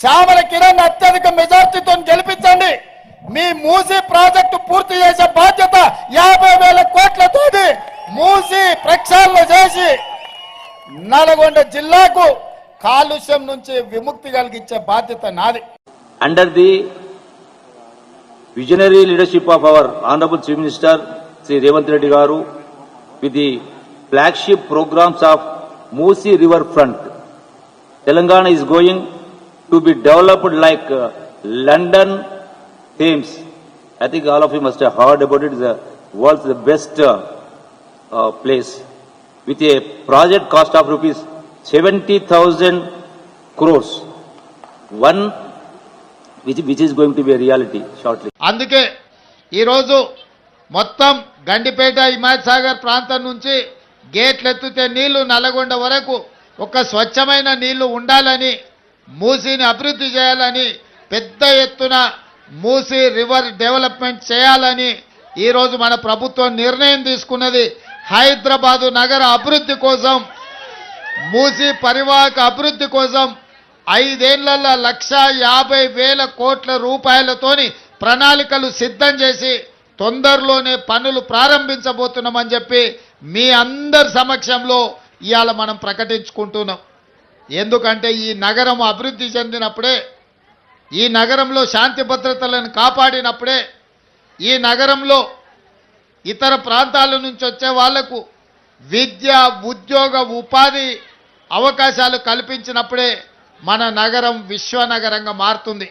చామల కిరణ్ అత్యధిక మెజార్టీతో గెలిపించండి. మీ మూసీ ప్రాజెక్టు పూర్తి చేసే బాధ్యత యాభై వేల కోట్లతో మూసీ ప్రక్షాళన చేసి నల్గొండ జిల్లాకు కాలుష్యం నుంచి విముక్తి కలిగించే బాధ్యత నాది. Under the visionary leadership of our honourable chief minister Shri Revanth Reddy గారు with the flagship programmes of Musi river front Telangana is going to be developed like uh, London Thames. I think all of you must have heard about it. It's the world's the best uh, uh, place with a project cost of rupees 70,000 crores. One which, which is going to be a reality shortly. అందుకే ఈరోజు మొత్తం గండిపేట హిమాయత్ సాగర్ ప్రాంతం నుంచి గేట్లు ఎత్తితే నీళ్ళు నల్లగొండ వరకు ఒక స్వచ్ఛమైన నీళ్ళు ఉండాలని మూసీని అభివృద్ధి చేయాలని పెద్ద ఎత్తున మూసీ రివర్ డెవలప్మెంట్ చేయాలని ఈరోజు మన ప్రభుత్వం నిర్ణయం తీసుకున్నది. హైదరాబాదు నగర అభివృద్ధి కోసం మూసీ పరివాహక అభివృద్ధి కోసం ఐదేళ్ళలో లక్ష యాభై వేల కోట్ల రూపాయలతోని ప్రణాళికలు సిద్ధం చేసి తొందరలోనే పనులు ప్రారంభించబోతున్నామని చెప్పి మీ అందరి సమక్షంలో ఇవాళ మనం ప్రకటించుకుంటున్నాం. ఎందుకంటే ఈ నగరం అభివృద్ధి చెందినప్పుడే ఈ నగరంలో శాంతి భద్రతలను కాపాడినప్పుడే ఈ నగరంలో ఇతర ప్రాంతాల నుంచి వచ్చే వాళ్ళకు విద్య ఉద్యోగ ఉపాధి అవకాశాలు కల్పించినప్పుడే మన నగరం విశ్వనగరంగా మారుతుంది.